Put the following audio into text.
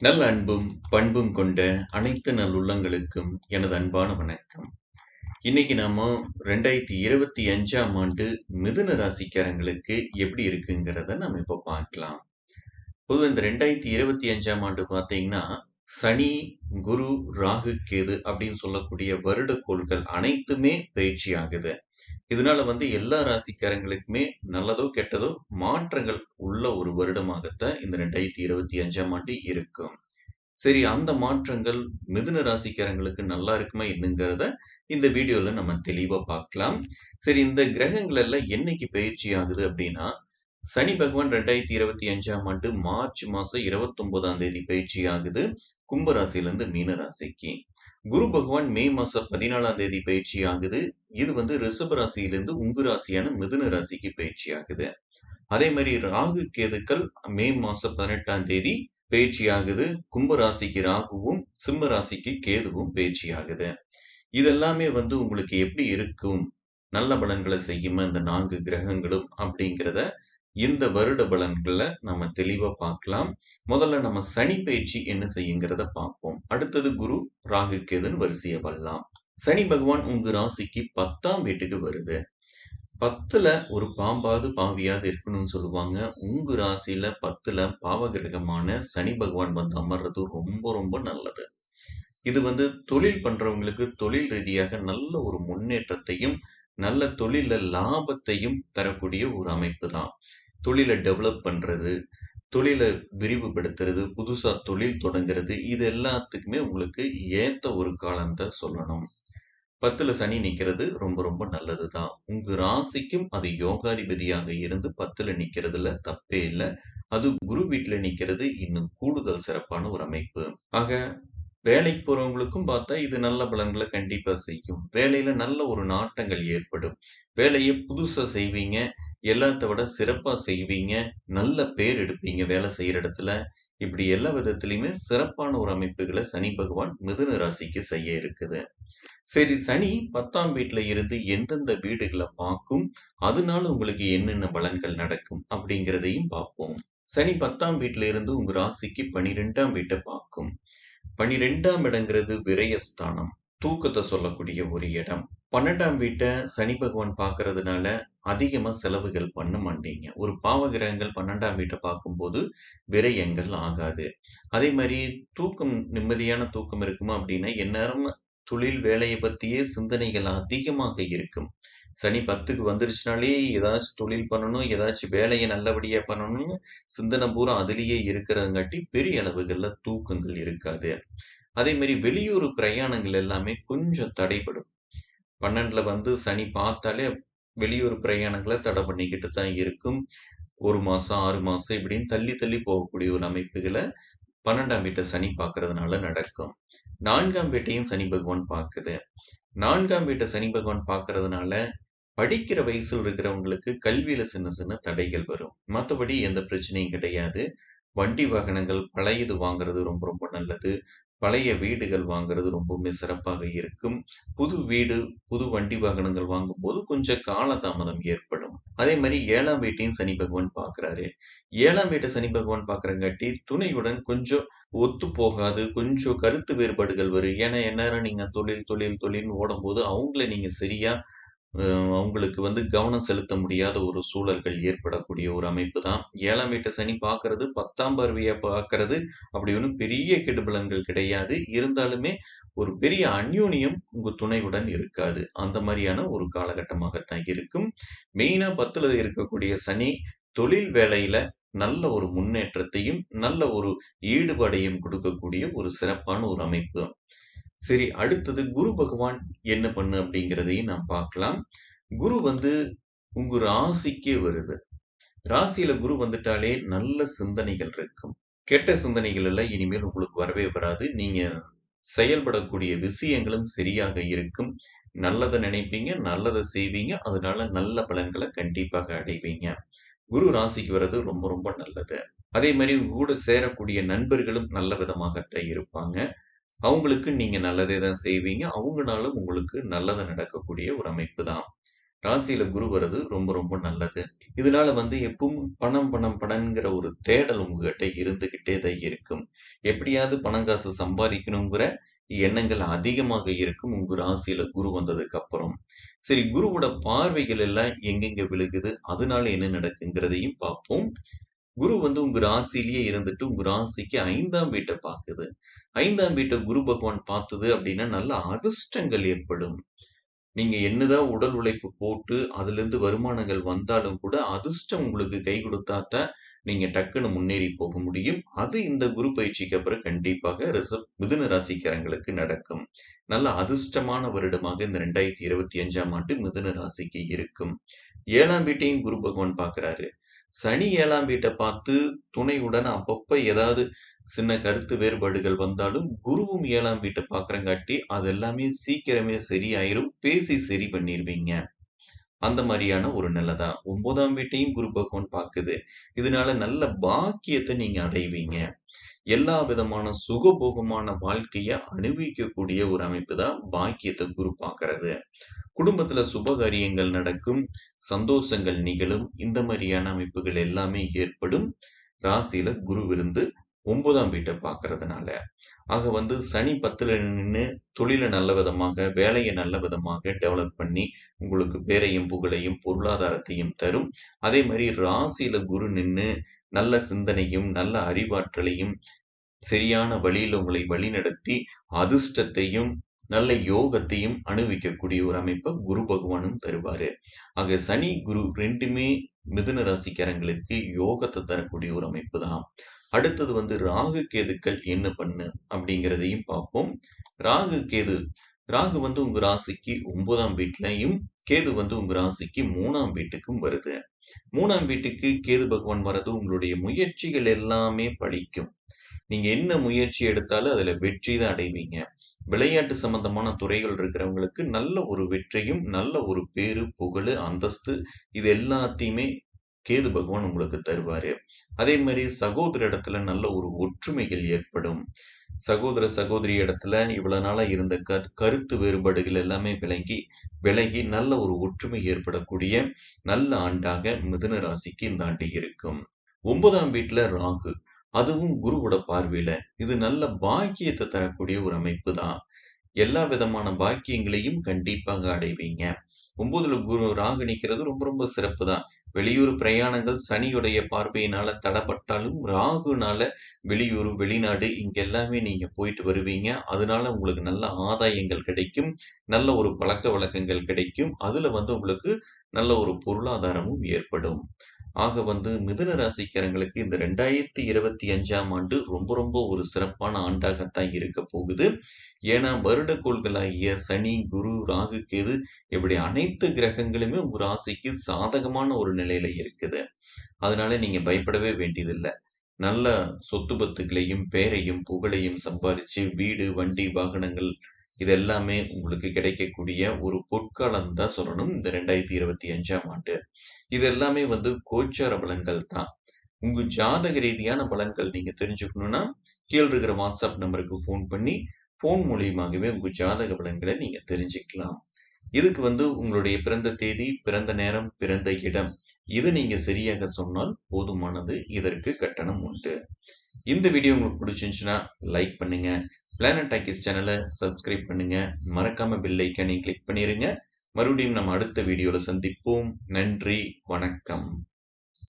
நல்ல அன்பும், பண்பும் கொண்ட அனைத்து நல்லுள்ளங்களுக்கும் எனது அன்பான வணக்கம். இன்னைக்கு நாம 2025ஆம் ஆண்டு மிதுன ராசிக்காரங்களுக்கு எப்படி இருக்குங்கிறத நம்ம இப்போ பார்க்கலாம். பொதுவாக இந்த 2025ஆம் ஆண்டு பார்த்தீங்கன்னா, சனி, குரு, ராகு, கேது அப்படின்னு சொல்லக்கூடிய வருடக்கோள்கள் அனைத்துமே பயிற்சி ஆகுது. இதனால வந்து எல்லா ராசிக்காரங்களுக்குமே நல்லதோ, கெட்டதோ மாற்றங்கள் உள்ள ஒரு வருடமாகத்தான் இந்த 2025ஆம் ஆண்டு இருக்கும். சரி அந்த மாற்றங்கள் மிதுன ராசிக்காரங்களுக்கு நல்லா இருக்குமா என்னங்கிறத இந்த வீடியோல நம்ம தெளிவா பார்க்கலாம். சரி இந்த கிரகங்கள் எல்லாம் என்னைக்கு பயிற்சி ஆகுது அப்படின்னா, சனி பகவான் 2025ஆம் ஆண்டு மார்ச் மாசம் 29ஆம் தேதி பயிற்சி ஆகுது. கும்பராசிலிருந்து மீன ராசிக்கு. குரு பகவான் மே மாசம் 14ஆம் தேதி பயிற்சி ஆகுது. இது வந்து ரிஷப ராசியிலிருந்து உங்க ராசியான மிதுன ராசிக்கு பயிற்சி ஆகுது. அதே மாதிரி ராகு, கேதுக்கள் மே மாசம் 18ஆம் தேதி பயிற்சி ஆகுது. கும்ப ராசிக்கு ராகுவும், சிம்ம ராசிக்கு கேதுவும் பயிற்சி ஆகுது. இதெல்லாமே வந்து உங்களுக்கு எப்படி இருக்கும்? நல்ல பலன்களை செய்யுமா இந்த நான்கு கிரகங்களும் அப்படிங்கிறத இந்த வருட பலன்கள நம்ம தெளிவா பார்க்கலாம். முதல்ல நம்ம சனி பயிற்சி என்ன செய்யுங்கிறத பார்ப்போம். அடுத்தது குரு, ராகு, கேதுன்னு வரிசையை வரலாம். சனி பகவான் உங்க ராசிக்கு 10ஆம் வீட்டுக்கு வருது. 10ல ஒரு பாம்பாவது, பாவியாவது இருக்கணும்னு சொல்லுவாங்க. உங்க ராசியில 10ல பாவகிரகமான சனி பகவான் வந்து அமர்றது ரொம்ப ரொம்ப நல்லது. இது வந்து தொழில் பண்றவங்களுக்கு தொழில் ரீதியாக நல்ல ஒரு முன்னேற்றத்தையும், நல்ல தொழில்ல லாபத்தையும் தரக்கூடிய ஒரு அமைப்பு தான். தொழிலை டெவலப் பண்ணுறது தொழிலை விரிவுபடுத்துறது, புதுசாக தொழில் தொடங்குறது இது எல்லாத்துக்குமே உங்களுக்கு ஏற்ற ஒரு காலம் தான் சொல்லணும். 10ல சனி நிற்கிறது ரொம்ப ரொம்ப நல்லது தான். உங்கள் ராசிக்கும் அது யோகாதிபதியாக இருந்து பத்தில் நிற்கிறதுல தப்பே இல்லை அது குரு வீட்டில் நிற்கிறது இன்னும் கூடுதல் சிறப்பான ஒரு அமைப்பு. ஆக வேலைக்கு போறவங்களுக்கும் பார்த்தா இது நல்ல பலன்களை கண்டிப்பா செய்யும். வேலையில நல்ல ஒரு நாட்டங்கள் ஏற்படும். வேலையை புதுசா செய்வீங்க. எல்லாத்த விட சிறப்பா செய்வீங்க. நல்ல பேர் எடுப்பீங்க வேலை செய்யற இடத்துல. இப்படி எல்லா விதத்திலயுமே சிறப்பான ஒரு அமைப்புகள சனி பகவான் மிதுன ராசிக்கு செய்ய இருக்குது. சரி சனி 10ஆம் வீட்ல இருந்து எந்தெந்த வீடுகள பார்க்கும்? அதனால உங்களுக்கு என்னென்ன பலன்கள் நடக்கும்? அப்படிங்கிறதையும் பார்ப்போம். சனி 10ஆம் வீட்ல இருந்து உங்க ராசிக்கு 12ஆம் வீட்ட பார்க்கும். 12ஆம் இடங்கிறது விரயஸ்தானம். தூக்கத்த சொல்லக்கூடிய ஒரு இடம். 12ஆம் வீட்ட சனி பகவான் பார்க்கறதுனால அதிகமாக செலவுகள் பண்ண மாட்டீங்க. ஒரு பாவகிரகங்கள் 12ஆம் வீட்ட பார்க்கும்போது விரயங்கள் ஆகாது. அதே மாதிரி தூக்கம் நிம்மதியான தூக்கம் இருக்குமா அப்படின்னா, எந்நேரமும் தொழில் வேலையை பற்றியே சிந்தனைகள் அதிகமாக இருக்கும். சனி 10க்கு வந்துருச்சுனாலே ஏதாச்சும் தொழில் பண்ணணும், ஏதாச்சும் வேலையை நல்லபடியாக பண்ணணும்னு சிந்தனை பூரா அதுலேயே இருக்கிறதுங்காட்டி பெரிய அளவுகளில் தூக்கங்கள் இருக்காது. அதே மாதிரி வெளியூர் பிரயாணங்கள் எல்லாமே கொஞ்சம் தடைபடும். 12ல வந்து சனி பார்த்தாலே வெளியூர் பிரயாணங்கள தடை பண்ணிக்கிட்டு தான் இருக்கும். ஒரு மாசம், ஆறு மாசம் இப்படின்னு தள்ளி தள்ளி போகக்கூடிய ஒரு அமைப்புகளை பன்னெண்டாம் வீட்டை சனி பார்க்கறதுனால நடக்கும். நான்காம் வீட்டையும் சனி பகவான் பார்க்குது. நான்காம் வீட்டை சனி பகவான் பார்க்கறதுனால படிக்கிற வயசுல இருக்கிறவங்களுக்கு கல்வியில சின்ன சின்ன தடைகள் வரும். மத்தபடி எந்த பிரச்சனையும் கிடையாது. வண்டி வாகனங்கள் பழையது வாங்குறது ரொம்ப ரொம்ப நல்லது. பழைய வீடுகள் வாங்குறது ரொம்பவுமே சிறப்பாக இருக்கும். புது வீடு, புது வண்டி வாகனங்கள் வாங்கும்போது கொஞ்சம் காலதாமதம் ஏற்படும். அதே மாதிரி ஏழாம் வீட்டையும் சனி பகவான் பார்க்குறாரு. ஏழாம் வீட்டை சனி பகவான் பார்க்குறங்காட்டி துணையுடன் கொஞ்சம் ஒத்து போகாது. கொஞ்சம் கருத்து வேறுபாடுகள் வரும். ஏன்னா எந்நேரம் நீங்க தொழில், தொழில், தொழில்னு ஓடும்போது அவங்கள நீங்க சரியா அவங்களுக்கு வந்து கவனம் செலுத்த முடியாத ஒரு சூழல்கள் ஏற்படக்கூடிய ஒரு அமைப்பு தான். ஏழாம் வீட்டு சனி பார்க்கறது பத்தாம் பருவியை பார்க்கறது அப்படி ஒன்றும் பெரிய கெடுபலன்கள் கிடையாது. இருந்தாலுமே ஒரு பெரிய அந்யூனியம் உங்கள் துணையுடன் இருக்காது. அந்த மாதிரியான ஒரு காலகட்டமாகத்தான் இருக்கும். மெயினா 10ல இருக்கக்கூடிய சனி தொழில் வேலையில நல்ல ஒரு முன்னேற்றத்தையும், நல்ல ஒரு ஈடுபாடையும் கொடுக்கக்கூடிய ஒரு சிறப்பான ஒரு அமைப்பு. சரி அடுத்தது குரு பகவான் என்ன பண்ணு அப்படிங்கிறதையும் நாம் பார்க்கலாம். குரு வந்து உங்க ராசிக்கே வருது. ராசியில குரு வந்துட்டாலே நல்ல சிந்தனைகள் இருக்கும். கெட்ட சிந்தனைகள் எல்லாம் இனிமேல் உங்களுக்கு வரவே வராது. நீங்க செயல்படக்கூடிய விஷயங்களும் சரியாக இருக்கும். நல்லதை நினைப்பீங்க, நல்லதை செய்வீங்க. அதனால நல்ல பலன்களை கண்டிப்பாக அடைவீங்க. குரு ராசிக்கு வர்றது ரொம்ப ரொம்ப நல்லது. அதே மாதிரி கூட சேரக்கூடிய நண்பர்களும் நல்ல விதமாகத்தான் இருப்பாங்க. அவங்களுக்கு நீங்க நல்லதே தான் செய்வீங்க. அவங்கனாலும் உங்களுக்கு நல்லது நடக்கக்கூடிய ஒரு அமைப்பு தான். ராசியில குரு வர்றது ரொம்ப ரொம்ப நல்லது. இதனால வந்து எப்பவும் பணம், பணம், பணம்ங்கிற ஒரு தேடல் உங்ககிட்ட இருந்துகிட்டே தான் இருக்கும். எப்படியாவது பணம் காசு சம்பாதிக்கணுங்கிற எண்ணங்கள் அதிகமாக இருக்கும் உங்க ராசியில குரு வந்ததுக்கு அப்புறம். சரி குருவோட பார்வைகள் எல்லாம் எங்கெங்க விழுகுது? அதனால என்ன நடக்குங்கிறதையும் பார்ப்போம். குரு வந்து உங்க ராசிலேயே இருந்துட்டு உங்க ராசிக்கு ஐந்தாம் வீட்டை பார்க்குது ஐந்தாம் வீட்டை குரு பகவான் பார்த்தது அப்படின்னா நல்ல அதிர்ஷ்டங்கள் ஏற்படும். நீங்க என்னதான் உடல் உழைப்பு போட்டு அதிலிருந்து வருமானங்கள் வந்தாலும் கூட அதிர்ஷ்டம் உங்களுக்கு கை கொடுத்தாத்த நீங்க டக்குன்னு முன்னேறி போக முடியும். அது இந்த குரு பயிற்சிக்கு அப்புறம் கண்டிப்பாக ரிஷப் மிதுன ராசிக்காரங்களுக்கு நடக்கும். நல்ல அதிர்ஷ்டமான வருடமாக இந்த 2025ஆம் ஆண்டு மிதுன ராசிக்கு இருக்கும். ஏழாம் வீட்டையும் குரு பகவான் பார்க்கிறாரு. சனி ஏழாம் வீட்டை பார்த்து துணையுடன் அப்பப்ப ஏதாவது சின்ன கருத்து வேறுபாடுகள் வந்தாலும், குருவும் ஏழாம் வீட்டை பார்க்குறங்காட்டி அது எல்லாமே சீக்கிரமே சரியாயிரும். பேசி சரி பண்ணிடுவீங்க அந்த மாதிரியான ஒரு நிலை தான். ஒன்பதாம் வீட்டையும் குரு பகவான் பார்க்குது இதனால நல்ல பாக்கியத்தை நீங்க அடைவீங்க. எல்லா விதமான சுகபோகமான வாழ்க்கையை அனுபவிக்கக்கூடிய ஒரு அமைப்பு தான் பாக்கியத்தை குரு பார்க்கறது குடும்பத்துல சுபகாரியங்கள் நடக்கும். சந்தோஷங்கள் நிகழும். இந்த மாதிரியான அமைப்புகள் எல்லாமே ஏற்படும். ராசியில குரு இருந்து ஒன்பதாம் வீட்டை பார்க்கறதுனால ஆக வந்து சனி 10ல நின்னு தொழில நல்ல விதமாக, வேலையை நல்ல விதமாக டெவலப் பண்ணி உங்களுக்கு பேரையும், புகழையும், பொருளாதாரத்தையும் தரும். அதே மாதிரி ராசியில குரு நின்னு நல்ல சிந்தனையும், நல்ல அறிவாற்றலையும், சரியான வழியில உங்களை வழிநடத்தி அதிர்ஷ்டத்தையும், நல்ல யோகத்தையும் அனுபவிக்கக்கூடிய ஒரு அமைப்பை குரு பகவானும் தருவாரு. ஆக சனி, குரு ரெண்டுமே மிதுன ராசிக்காரங்களுக்கு யோகத்தை தரக்கூடிய ஒரு அமைப்பு தான். அடுத்தது வந்து ராகு, கேதுக்கள் என்ன பண்ணு அப்படிங்கிறதையும் பார்ப்போம். ராகு, கேது ராகு வந்து உங்க ராசிக்கு ஒன்பதாம் வீட்லையும் கேது வந்து உங்க ராசிக்கு மூணாம் வீட்டுக்கும் வருது. மூணாம் வீட்டுக்கு கேது பகவான் வர்றது உங்களுடைய முயற்சிகள் எல்லாமே பழிக்கும் நீங்க என்ன முயற்சி எடுத்தாலும் அதுல வெற்றி தான் அடைவீங்க. விளையாட்டு சம்பந்தமான துறைகள் இருக்கிறவங்களுக்கு நல்ல ஒரு வெற்றியும், நல்ல ஒரு பேரு, புகழு, அந்தஸ்து இது எல்லாத்தையுமே கேது பகவான் உங்களுக்கு தருவாரு. அதே மாதிரி சகோதர இடத்துல நல்ல ஒரு ஒற்றுமைகள் ஏற்படும். சகோதர, சகோதரி இடத்துல இவ்வளவு நாளா இருந்த க கருத்து வேறுபாடுகள் எல்லாமே விலகி விலகி நல்ல ஒரு ஒற்றுமை ஏற்படக்கூடிய நல்ல ஆண்டாக மிதுன ராசிக்கு இந்த ஆண்டு இருக்கும். ஒன்பதாம் வீட்டுல ராகு. அதுவும் குருவோட பார்வையில. இது நல்ல பாக்கியத்தை தரக்கூடிய ஒரு அமைப்பு தான். எல்லா விதமான பாக்கியங்களையும் கண்டிப்பாக அடைவீங்க. ஒன்பதுல குரு ராகு நிக்கிறது ரொம்ப ரொம்ப சிறப்பு தான். வெளியூர் பிரயாணங்கள் சனியுடைய பார்வையினால தடப்பட்டாலும், ராகுனால வெளியூர், வெளிநாடு இங்க எல்லாமே நீங்க போயிட்டு வருவீங்க. அதனால உங்களுக்கு நல்ல ஆதாயங்கள் கிடைக்கும். நல்ல ஒரு பழக்க வழக்கங்கள் கிடைக்கும். அதுல வந்து உங்களுக்கு நல்ல ஒரு பொருளாதாரமும் ஏற்படும். ஆக வந்து மிதுன ராசிக்காரங்களுக்கு இந்த 2025ஆம் ஆண்டு ரொம்ப ரொம்ப ஒரு சிறப்பான ஆண்டாகத்தான் இருக்க போகுது. ஏன்னா வருடக்கோள்களாகிய சனி, குரு, ராகு, கேது இப்படி அனைத்து கிரகங்களுமே உங்க ராசிக்கு சாதகமான ஒரு நிலையில இருக்குது. அதனால நீங்க பயப்படவே வேண்டியதில்லை நல்ல சொத்து பத்துக்களையும், பேரையும், புகழையும் சம்பாரிச்சு வீடு, வண்டி, வாகனங்கள் இது எல்லாமே உங்களுக்கு கிடைக்கக்கூடிய ஒரு பொற்காலம் தான் சொல்லணும். இந்த 2025ஆம் ஆண்டு. இது எல்லாமே வந்து கோச்சார பலன்கள் தான். உங்க ஜாதக ரீதியான பலன்கள் நீங்க தெரிஞ்சுக்கணும்னா, கீழே இருக்கிற வாட்ஸ்அப் நம்பருக்கு ஃபோன் பண்ணி, ஃபோன் மூலியமாகவே உங்க ஜாதக பலன்களை நீங்க தெரிஞ்சுக்கலாம். இதுக்கு வந்து உங்களுடைய பிறந்த தேதி, பிறந்த நேரம், பிறந்த இடம் இது நீங்க சரியாக சொன்னால் போதுமானது. இதற்கு கட்டணம் உண்டு. இந்த வீடியோ உங்களுக்கு பிடிச்சிருந்துச்சுன்னா லைக் பண்ணுங்க. பிளானட் டாக்கிஸ் சேனலை சப்ஸ்கிரைப் பண்ணுங்க. மறக்காம பெல் ஐகானையும் கிளிக் பண்ணிடுங்க மறுபடியும் நம்ம அடுத்த வீடியோவில் சந்திப்போம். நன்றி, வணக்கம்.